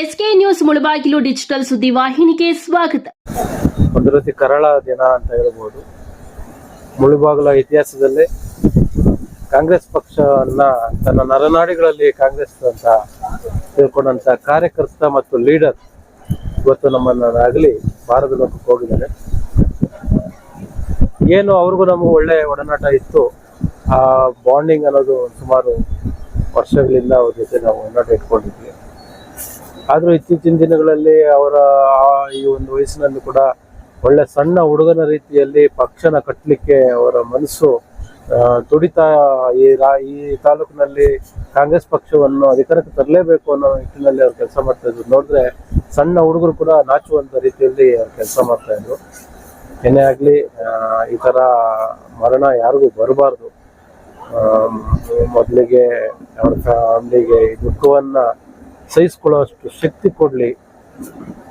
SK news Mulbagal digital ಸುದ್ದಿ ವಾಹಿನಿಗೆ ಸ್ವಾಗತ. ಒಂದು ರೀತಿ ಕರಾಳ ದಿನ ಅಂತ ಹೇಳ್ಬೋದು. ಮುಳುಬಾಗಿಲ ಇತಿಹಾಸದಲ್ಲಿ ಕಾಂಗ್ರೆಸ್ ಪಕ್ಷವನ್ನ ತನ್ನ ನರನಾಡಿಗಳಲ್ಲಿ ಕಾಂಗ್ರೆಸ್ ಅಂತ ತಿಳ್ಕೊಂಡಂತ ಕಾರ್ಯಕರ್ತ ಮತ್ತು ಲೀಡರ್ ಇವತ್ತು ನಮ್ಮನ್ನಾಗಲಿ ಭಾರತ ಲೋಕಕ್ಕೆ ಹೋಗಿದ್ದಾರೆ. ಏನು ಅವ್ರಿಗೂ ನಮಗೂ ಒಳ್ಳೆ ಒಡನಾಟ ಇತ್ತು, ಆ ಬಾಂಡಿಂಗ್ ಅನ್ನೋದು ಸುಮಾರು ವರ್ಷಗಳಿಂದ ಅವ್ರ ಜೊತೆ ನಾವು ಒಡನಾಟ ಇಟ್ಕೊಂಡಿದ್ವಿ. ಆದ್ರೂ ಇತ್ತೀಚಿನ ದಿನಗಳಲ್ಲಿ ಅವರ ಈ ಒಂದು ವಯಸ್ಸಿನಲ್ಲಿ ಕೂಡ ಒಳ್ಳೆ ಸಣ್ಣ ಹುಡುಗನ ರೀತಿಯಲ್ಲಿ ಪಕ್ಷನ ಕಟ್ಟಲಿಕ್ಕೆ ಅವರ ಮನಸ್ಸು ತುಡಿತ ಈ ರಾ, ಈ ತಾಲೂಕಿನಲ್ಲಿ ಕಾಂಗ್ರೆಸ್ ಪಕ್ಷವನ್ನು ಅಧಿಕಾರಕ್ಕೆ ತರಲೇಬೇಕು ಅನ್ನೋ ನಿಟ್ಟಿನಲ್ಲಿ ಅವ್ರು ಕೆಲಸ ಮಾಡ್ತಾ ಇದ್ರು. ನೋಡಿದ್ರೆ ಸಣ್ಣ ಹುಡುಗರು ಕೂಡ ನಾಚುವಂತ ರೀತಿಯಲ್ಲಿ ಅವ್ರು ಕೆಲಸ ಮಾಡ್ತಾ ಇದ್ರು. ಏನೇ ಆಗಲಿ ಈ ಥರ ಮರಣ ಯಾರಿಗೂ ಬರಬಾರ್ದು. ಮೊದಲಿಗೆ ಅವ್ರ ಫ್ಯಾಮಿಲಿಗೆ ಈ ದುಃಖವನ್ನ ಸಹಿಸ್ಕೊಳ್ಳುವಷ್ಟು ಶಕ್ತಿ ಕೊಡ್ಲಿ.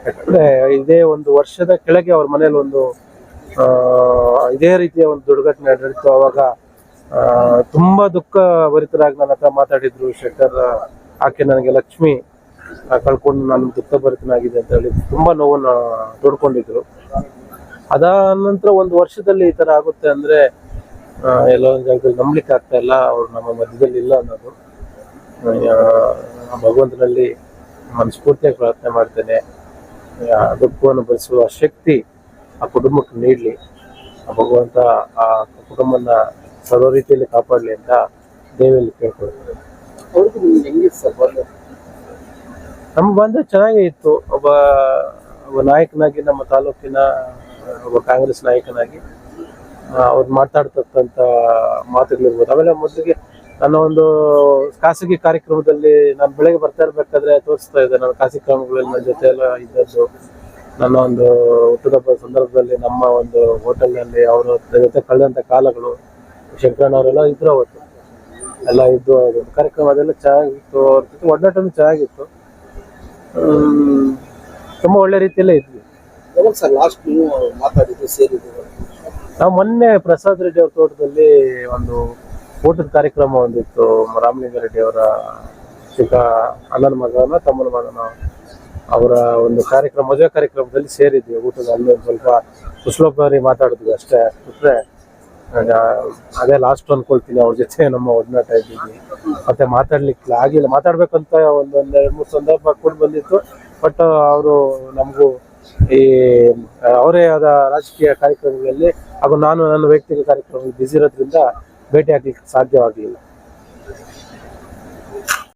ಯಾಕಂದರೆ ಇದೇ ಒಂದು ವರ್ಷದ ಕೆಳಗೆ ಅವ್ರ ಮನೇಲಿ ಒಂದು ಇದೇ ರೀತಿಯ ಒಂದು ದುರ್ಘಟನೆ ನಡೆದಿತ್ತು ಅವಾಗ ತುಂಬ ದುಃಖ ಭರಿತರಾಗಿ ನನ್ನ ಹತ್ರ ಮಾತಾಡಿದ್ರು ಶೆಟ್ಟರ್, ಆಕೆ ನನಗೆ ಲಕ್ಷ್ಮಿ ಕಳ್ಕೊಂಡು ನಾನು ದುಃಖ ಭರಿತನಾಗಿದೆ ಅಂತ ಹೇಳಿ ತುಂಬಾ ನೋವನ್ನ ತೋಡ್ಕೊಂಡಿದ್ರು. ಅದಾದ ನಂತರ ಒಂದು ವರ್ಷದಲ್ಲಿ ಈ ತರ ಆಗುತ್ತೆ ಅಂದ್ರೆ ಎಲ್ಲೊಂದು ಜಾಗದಲ್ಲಿ ನಂಬಲಿಕ್ಕೆ ಆಗ್ತಾ ಇಲ್ಲ. ಅವ್ರು ನಮ್ಮ ಮಧ್ಯದಲ್ಲಿ ಇಲ್ಲ ಅನ್ನೋದು. ಭಗವಂತನಲ್ಲಿ ಮನಸ್ಫೂರ್ತಿಯಾಗಿ ಪ್ರಾರ್ಥನೆ ಮಾಡ್ತೇನೆ. ದುಃಖವನ್ನು ಭರಿಸುವ ಶಕ್ತಿ ಆ ಕುಟುಂಬಕ್ಕೆ ನೀಡಲಿ. ಆ ಭಗವಂತ ಆ ಕುಟುಂಬನ ಸರ್ವ ರೀತಿಯಲ್ಲಿ ಕಾಪಾಡಲಿ ಅಂತ ದೇವಿಯಲ್ಲಿ ಕೇಳ್ಕೊಳ್ತೇನೆ. ನಮ್ಮ ಬಂದ್ರೆ ಚೆನ್ನಾಗೇ ಇತ್ತು. ಒಬ್ಬ ಒಬ್ಬ ನಾಯಕನಾಗಿ ನಮ್ಮ ತಾಲೂಕಿನ ಒಬ್ಬ ಕಾಂಗ್ರೆಸ್ ನಾಯಕನಾಗಿ ಅವ್ರು ಮಾತಾಡ್ತಕ್ಕಂಥ ಮಾತುಗಳಿರ್ಬೋದು. ಆಮೇಲೆ ಮೊದಲಿಗೆ ನನ್ನ ಒಂದು ಖಾಸಗಿ ಕಾರ್ಯಕ್ರಮದಲ್ಲಿ ನಾನು ಬೆಳಗ್ಗೆ ಬರ್ತಾ ಇರ್ಬೇಕಾದ್ರೆ ತೋರಿಸ್ತಾ ಇದ್ದೆ ನನ್ನ ಖಾಸಗಿ ಕ್ರಮಗಳಲ್ಲಿ ನನ್ನ ಜೊತೆ ಎಲ್ಲ ಇದ್ದದ್ದು. ನನ್ನ ಒಂದು ಹುಟ್ಟುಹಬ್ಬದ ಸಂದರ್ಭದಲ್ಲಿ ನಮ್ಮ ಒಂದು ಹೋಟೆಲ್ನಲ್ಲಿ ಅವರ ಜೊತೆ ಕಳೆದಂಥ ಕಾಲಗಳು ಶಂಕರಣ್ಣ ಅವರೆಲ್ಲ ಇದ್ರು ಅವತ್ತು. ಎಲ್ಲ ಇದ್ದು ಕಾರ್ಯಕ್ರಮ ಅದೆಲ್ಲ ಚೆನ್ನಾಗಿತ್ತು. ಅವ್ರ ಜೊತೆ ಒಡನಾಟನೂ ಚೆನ್ನಾಗಿತ್ತು. ತುಂಬ ತುಂಬಾ ಒಳ್ಳೆ ರೀತಿಯಲ್ಲೇ ಇದ್ವಿ. ಸರ್ ಲಾಸ್ಟ್ ನೀವು ಮಾತಾಡಿದ್ದು ಸೇರಿದ್ದು? ನಾವು ಮೊನ್ನೆ ಪ್ರಸಾದ್ ರೆಡ್ಡಿ ಅವ್ರ ತೋಟದಲ್ಲಿ ಒಂದು ಊಟದ ಕಾರ್ಯಕ್ರಮ ಒಂದಿತ್ತು. ರಾಮಲಿಂಗ ರೆಡ್ಡಿ ಅವರ ಚಿಕ್ಕ ಅಣ್ಣನ ಮಗನ ತಮ್ಮನ ಮಗನ ಅವರ ಒಂದು ಕಾರ್ಯಕ್ರಮ, ಮದುವೆ ಕಾರ್ಯಕ್ರಮದಲ್ಲಿ ಸೇರಿದ್ವಿ. ಊಟದ ಅಲ್ಲಿ ಸ್ವಲ್ಪ ಕುಶಲೋಪರಿ ಮಾತಾಡಿದ್ವಿ ಅಷ್ಟೇ. ಬಿಟ್ರೆ ಅದೇ ಲಾಸ್ಟ್ ಅನ್ಕೊಳ್ತೀನಿ. ಅವ್ರ ಜೊತೆ ನಮ್ಮ ಒಡನಾಟ ಇದ್ದೀವಿ. ಮತ್ತೆ ಮಾತಾಡ್ಲಿಕ್ಕೆ ಆಗಿಲ್ಲ ಮಾತಾಡ್ಬೇಕಂತ ಒಂದು ಎರಡು ಮೂರು ಸಂದರ್ಭ ಕೂಡ ಬಂದಿತ್ತು. ಬಟ್ ಅವರು ನಮಗೂ ಈ, ಅವರೇ ಆದ ರಾಜಕೀಯ ಕಾರ್ಯಕ್ರಮಗಳಲ್ಲಿ ಹಾಗೂ ನಾನು ನನ್ನ ವೈಯಕ್ತಿಕ ಕಾರ್ಯಕ್ರಮದಲ್ಲಿ ಬ್ಯುಸಿ ಇರೋದ್ರಿಂದ ಭೇಟಿ ಆಗ್ಲಿಕ್ಕೆ ಸಾಧ್ಯವಾಗಲಿಲ್ಲ